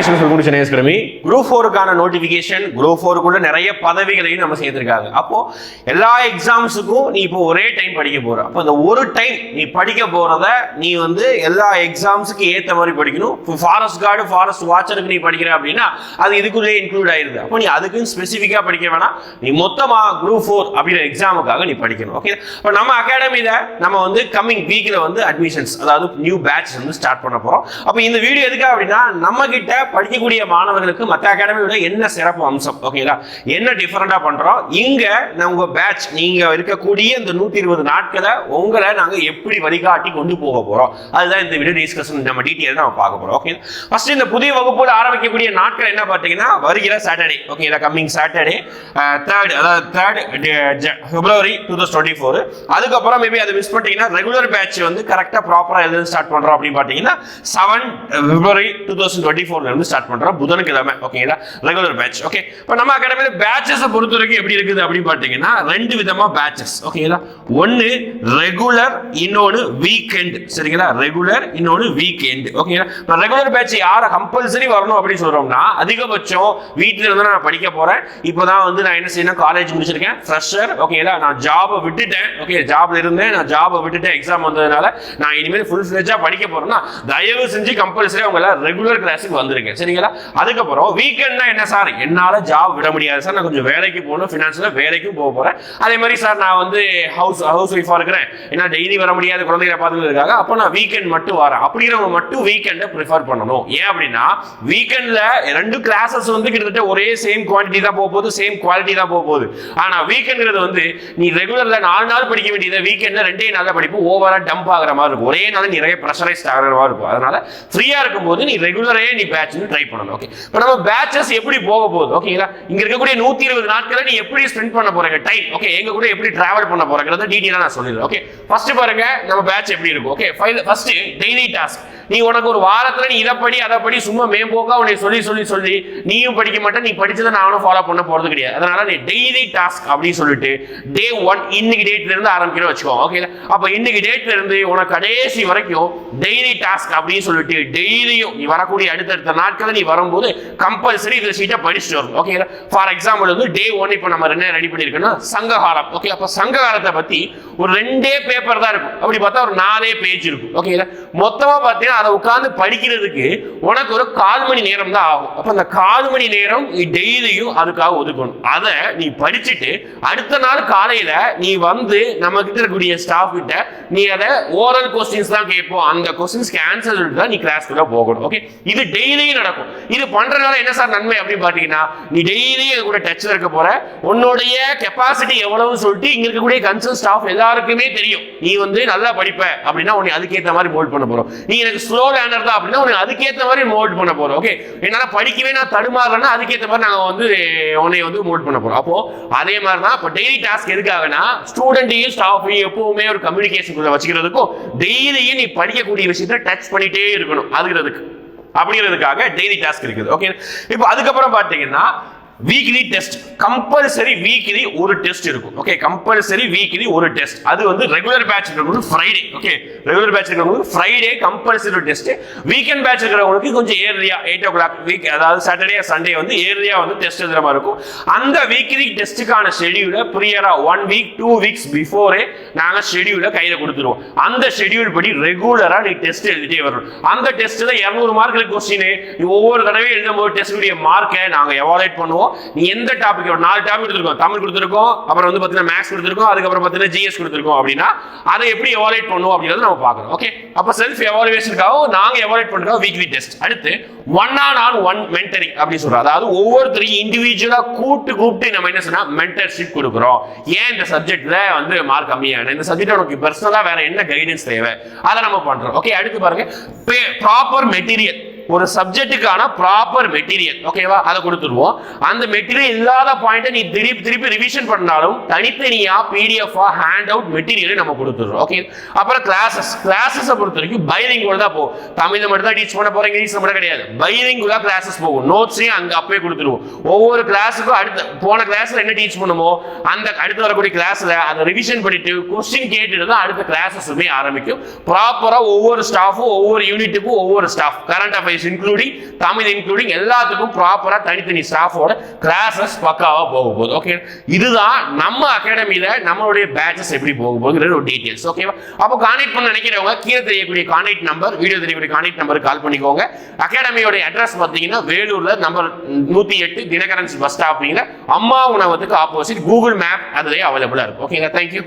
Hi Sugun group ஃபோருக்கான notification group ஃபோருக்குள்ள நிறைய பதவிகளையும் நம்ம சேர்த்துருக்காங்க. அப்போ எல்லா எக்ஸாம்ஸுக்கும் நீ இப்போ ஒரே டைம் படிக்க போற. அப்போ இந்த ஒரு டைம் நீ படிக்க போறத நீ வந்து எல்லா எக்ஸாம்ஸுக்கு ஏற்ற மாதிரி படிக்கணும். இப்போ ஃபாரஸ்ட் கார்டு ஃபாரஸ்ட் வாட்சருக்கு நீ படிக்கிற அப்படின்னா அது இதுக்குள்ளே இன்க்ளூட் ஆயிருது. அப்போ நீ அதுக்குன்னு ஸ்பெசிஃபிக்காக படிக்க வேணாம். நீ மொத்தமா குரூப் ஃபோர் அப்படிங்கிற எக்ஸாமுக்காக நீ படிக்கணும். ஓகே இப்போ நம்ம அகாடமியில நம்ம வந்து கம்மிங் வீக்ல வந்து அட்மிஷன்ஸ் அதாவது நியூ பேட்ச் வந்து ஸ்டார்ட் பண்ண போறோம். அப்போ இந்த வீடியோ எதுக்காக அப்படின்னா நம்ம கிட்ட படிக்கக்கூடிய மாணவர்களுக்கு மற்ற அகாடமியோட என்ன சிறப்பு அம்சம்? ஓகேங்களா என்ன டிஃபரெண்டா பண்ணுறோம் இங்கே நம்ம பேட்ச் நீங்கள் இருக்கக்கூடிய இந்த நூற்றி இருபது நாட்களை உங்களை நாங்கள் எப்படி வழிகாட்டி கொண்டு போக போகிறோம் அதுதான் இந்த வீடியோ டிஸ்கஷன் நம்ம டீட்டெயில் நம்ம பார்க்க போகிறோம் ஓகே ஃபர்ஸ்ட் இந்த புதிய வகுப்பில் ஆரம்பிக்கக்கூடிய நாட்கள் என்ன பார்த்தீங்கன்னா வருகிற சாட்டர்டே ஓகேங்களா கம்மிங் சாட்டர்டே தேர்ட் அதாவது third February two thousand twenty four அதுக்கப்புறம் மேபி அதை மிஸ் பண்ணிட்டீங்கன்னா ரெகுலர் பேட்ச் வந்து கரெக்டாக ப்ராப்பராக எது ஸ்டார்ட் பண்ணுறோம் அப்படின்னு பார்த்தீங்கன்னா seven February two thousand twenty four இருந்து ஸ்டார்ட் பண்றோம். புதன்கிழமை ஓகேங்களா ரெகுலர் பேட்ச் ஓகே இப்போ நம்ம அகாடமியில் பேட்சஸை பொறுத்த வரைக்கும் எப்படி இருக்குது அப்படின்னு பார்த்தீங்கன்னா ரெண்டு விதமா பேட்சஸ் ஓகேங்களா ஒன்னு ரெகுலர் இன்னொன்னு வீக்கெண்ட் சரிங்களா? ரெகுலர் இன்னொன்னு வீக்கெண்ட் ஓகேங்களா இப்போ ரெகுலர் பேட்ச் யாரை கம்பல்சரி வரணும் அப்படின்னு சொல்றோம்னா அதிகபட்சம் வீட்டில் இருந்து நான் படிக்க போறேன். இப்போதான் வந்து நான் என்ன செய்யணும்? காலேஜ் முடிச்சிருக்கேன். ஃப்ரெஷர் ஓகேங்களா நான் ஜாபை விட்டுட்டேன் ஓகே ஜாப்ல இருந்தேன் நான் ஜாபை விட்டுட்டேன் எக்ஸாம் வந்ததுனால நான் இனிமேல் ஃபுல் ஃபிளெஜா படிக்க போறேன்னா தயவு செஞ்சு கம்பல்சரி அவங்க ரெகுலர் கிளாஸுக்கு வந்திருக்கேன் சரிங்களா? அதுக்கப்புறம் வீக்கெண்ட்னா என்ன சார்? என்னால ஜாப் விட முடியாது சார். நான் கொஞ்சம் வேலைக்கு போகணும். ஃபினான்ஸ்ல வேலைக்கும் போக போறேன். அதே மாதிரி சார் நான் வந்து ஹவுஸ் ஹவுஸ் ஒய்ஃபா இருக்கிறேன். ஏன்னா டெய்லி வர முடியாத. குழந்தைகளை பார்த்துக்கிறதுக்காக அப்போ நான் வீக்கெண்ட் மட்டும் வரேன். அப்படிங்கிறவங்க மட்டும் வீக்கெண்டை ப்ரிஃபர் பண்ணணும். ஏன் அப்படின்னா வீக்கெண்ட்ல ரெண்டு கிளாஸஸ் வந்து கிட்டத்தட்ட ஒரே சேம் குவான்டிட்டி தான் போக போகுது. சேம் குவாலிட்டி தான் போக போகுது. ஆனா வீக்கெண்ட்ங்கிறது வந்து நீ ரெகுலர்ல நாலு நாள் படிக்க வேண்டியதை வீக்கெண்ட்ல ரெண்டே நாளில் படிப்பு ஓவரா டம்ப் ஆகிற மாதிரி இருக்கும். ஒரே நாள் நிறைய ப்ரெஷரைஸ் ஆகிற மாதிரி இருக்கும். அதனால ஃப்ரீயா இருக்கும்போது நீ ரெகுலரே நீ பேட்ச் ட்ரை பண்ணணும் ஓகே இப்போ நம்ம பேட்சஸ் எப்படி போக போகுது ஓகேங்களா இங்க இருக்கக்கூடிய நூத்தி இருபது நாட்களை நீ எப்படி ஸ்பெண்ட் பண்ண போறீங்க? டைம் ஓகே எங்க கூட எப்படி டிராவல் பண்ண போறாங்கிறத டீட்டெயிலாக நான் சொல்லிடுறேன் ஓகே ஃபர்ஸ்ட் பாருங்க நம்ம பேட்ச் எப்படி இருக்கும் okay file first daily task நீ உனக்கு ஒரு வாரத்துல நீ இதை படி அதை படி சும்மா மேம்போக்கா உன்னை சொல்லி சொல்லி சொல்லி நீயும் படிக்க மாட்டேன் நீ படிச்சதை நானும் ஃபாலோ பண்ண போறது கிடையாது. அதனால நீ டெய்லி டாஸ்க் அப்படின்னு சொல்லிட்டு டே ஒன் இன்னைக்கு டேட்ல இருந்து ஆரம்பிக்கணும் வச்சுக்கோ ஓகே அப்ப இன்னைக்கு டேட்ல இருந்து உனக்கு கடைசி வரைக்கும் டெய்லி டாஸ்க் அப்படின்னு சொல்லிட்டு டெய்லியும் நீ வரக்கூடிய அடுத்தடுத்த நாட்களை நீ வரும்போது கம்பல்சரி இந்த சீட்டை படிச்சுட்டு வரும் ஓகே ஃபார் எக்ஸாம்பிள் வந்து டே ஒன் இப்போ நம்ம என்ன ரெடி பண்ணியிருக்கோம்னா சங்ககாலம் ஓகே அப்போ சங்ககாலத்தை பத்தி ஒரு ரெண்டே பேப்பர் தான் இருக்கும். அப்படி பார்த்தா ஒரு நாலே பேஜ் இருக்கும் ஓகே மொத்தமா பார்த்தீங்கன்னா அதை உட்காந்து படிக்கிறதுக்கு உனக்கு ஒரு கால் மணி நேரம் தான் ஆகும். அப்போ அந்த கால் மணி நேரம் நீ டெய்லியும் அதுக்காக ஒதுக்கணும். அதை நீ படிச்சுட்டு அடுத்த நாள் காலையில நீ வந்து நம்ம கிட்ட இருக்கக்கூடிய ஸ்டாஃப் கிட்ட நீ அதை ஓரல் கொஸ்டின்ஸ் தான் கேட்போம். அந்த கொஸ்டின்ஸ்க்கு ஆன்சர் சொல்லிட்டு தான் நீ கிளாஸ்க்குள்ள போகணும். ஓகே இது டெய்லியும் நடக்கும். இது பண்றதுனால என்ன சார் நன்மை அப்படின்னு பார்த்தீங்கன்னா நீ டெய்லியும் எங்க கூட டச் இருக்க போற. உன்னுடைய கெப்பாசிட்டி எவ்வளவுன்னு சொல்லிட்டு இங்க இருக்கக்கூடிய கன்சர்ன் ஸ்டாஃப் எல்லாருக்குமே தெரியும். நீ வந்து நல்லா படிப்ப அப்படின்னா உன்னை அதுக்கேற்ற மாதிரி போல்ட் பண்ண போறோம். நீ எனக்கு ஸ்லோ லேர்னர் தான் அப்படின்னா உனக்கு அதுக்கேற்ற மாதிரி மோட் பண்ண போறோம் ஓகே என்னால் படிக்கவே நான் தடுமாறலன்னா அதுக்கேற்ற மாதிரி நாங்கள் வந்து உன்னை வந்து மோட் பண்ண போறோம். அப்போ அதே மாதிரி தான் இப்போ டெய்லி டாஸ்க் எதுக்காகனா ஸ்டூடெண்ட்டையும் ஸ்டாஃபையும் எப்பவுமே ஒரு கம்யூனிகேஷன் வச்சுக்கிறதுக்கும் டெய்லியும் நீ படிக்கக்கூடிய விஷயத்த டச் பண்ணிட்டே இருக்கணும் அதுங்கிறதுக்கு அப்படிங்கிறதுக்காக டெய்லி டாஸ்க் இருக்குது ஓகே இப்போ அதுக்கப்புறம் பார்த்தீங்கன்னா வீக்லி டெஸ்ட் கம்பல்சரி வீக்லி ஒரு டெஸ்ட் இருக்கும். ஓகே கம்பல்சரி வீக்லி ஒரு டெஸ்ட் அது வந்து ரெகுலர் பேட்ச் இருக்கிறவங்களுக்கு ஃப்ரைடே ஓகே ரெகுலர் பேட்ச் இருக்கிறவங்களுக்கு Friday compulsory test weekend batch இருக்கிறவங்களுக்கு கொஞ்சம் ஏர்லியா எயிட் ஓ கிளாக் வீக் அதாவது சாட்டர்டே சண்டே வந்து ஏர்லியா வந்து டெஸ்ட் எழுதுற மாதிரி இருக்கும். அந்த வீக்லி டெஸ்ட்டுக்கான ஷெடியூலை ப்ரியரா ஒன் வீக் டூ வீக்ஸ் பிஃபோரே நாங்கள் ஷெடியூலை கையில் கொடுத்துருவோம். அந்த ஷெடியூல் படி ரெகுலராக நீ டெஸ்ட் எழுதிட்டே வரணும். அந்த டெஸ்ட்டில் இரநூறு மார்க் கொஸ்டின் ஒவ்வொரு தடவையும் எழுதும் போது டெஸ்ட்டுடைய மார்க்கை நாங்கள் எவாலேட் பண்ணுவோம். நீ எந்த டாபிக் நாலு டாபிக் கொடுத்துருக்கோம். தமிழ் கொடுத்துருக்கோம் அப்புறம் வந்து பார்த்தீங்கன்னா மேக்ஸ் கொடுத்துருக்கோம் அதுக்கப்புறம் பார்த்தீங்கன்னா ஜிஎஸ் கொடுத்துருக்கோம் அப்படின்னா அதை எப்படி எவாலேட் பண்ணுவோம் அப்படின்றத நம்ம பார்க்கணும். ஓகே அப்போ செல்ஃப் எவாலுவேஷனுக்காகவும் நாங்கள் எவாலேட் பண்ணுறோம் வீக்லி டெஸ்ட் அடுத்து one on on one mentoring அப்படின்னு சொல்றோம். அதாவது ஒவ்வொருத்தரையும் இண்டிவிஜுவலா கூப்பிட்டு கூப்பிட்டு நம்ம என்ன சொன்னா மென்டர்ஷிப் கொடுக்குறோம். ஏன் இந்த சப்ஜெக்ட்ல வந்து மார்க் கம்மியான இந்த சப்ஜெக்ட் உனக்கு பர்சனலா வேற என்ன கைடன்ஸ் தேவை? அதை நம்ம பண்றோம். ஓகே அடுத்து பாருங்க ப்ராப்பர் மெட்டீரியல் ஒரு சப்ஜெக்ட்டுக்கான ப்ராப்பர் மெட்டீரியல் ஓகேவா அதை கொடுத்துருவோம். அந்த மெட்டீரியல் இல்லாத பாயிண்ட்டை நீ திருப்பி திருப்பி ரிவிஷன் பண்ணாலும் தனித்தனியா பிடிஎஃபா ஹேண்ட் அவுட் மெட்டீரியலை நம்ம கொடுத்துருவோம் ஓகே அப்புறம் கிளாஸஸ் கிளாஸஸை பொறுத்த வரைக்கும் பைலிங்குள்ள தான் போகும் தமிழ் மட்டும் தான் டீச் பண்ண போறீங்க இங்கிலீஷ் மட்டும் கிடையாது. பைலிங்குள்ள கிளாஸஸ் போகும். நோட்ஸையும் அங்கே அப்பவே கொடுத்துருவோம். ஒவ்வொரு கிளாஸுக்கும் அடுத்த போன கிளாஸில் என்ன டீச் பண்ணுமோ அந்த அடுத்து வரக்கூடிய கிளாஸில் அதை ரிவிஷன் பண்ணிட்டு கொஸ்டின் கேட்டுட்டு தான் அடுத்த கிளாஸஸுமே ஆரம்பிக்கும். ப்ராப்பராக ஒவ்வொரு ஸ்டாஃபும் ஒவ்வொரு யூனிட்டுக்கும் ஒவ்வொரு staff current affairs language including Tamil including எல்லாத்துக்கும் ப்ராப்பராக தனித்தனி ஸ்டாஃபோட கிளாஸஸ் பக்காவாக போக போகுது. ஓகே இதுதான் நம்ம அகாடமியில் நம்மளுடைய பேட்சஸ் எப்படி போக போகுது ஒரு டீட்டெயில்ஸ் ஓகேவா அப்போ கான்டாக்ட் பண்ண நினைக்கிறவங்க கீழே தெரியக்கூடிய கான்டாக்ட் நம்பர் வீடியோ தெரியக்கூடிய கான்டாக்ட் நம்பருக்கு கால் பண்ணிக்கோங்க. அகாடமியோட அட்ரஸ் பார்த்தீங்கன்னா வேலூரில் நம்பர் நூற்றி எட்டு தினகரன்ஸ் பஸ் ஸ்டாப்பிங்கில் அம்மா உணவகத்துக்கு ஆப்போசிட் கூகுள் மேப் அதுலேயே அவைலபிளாக இருக்கும். ஓகேங்களா தேங்க்யூ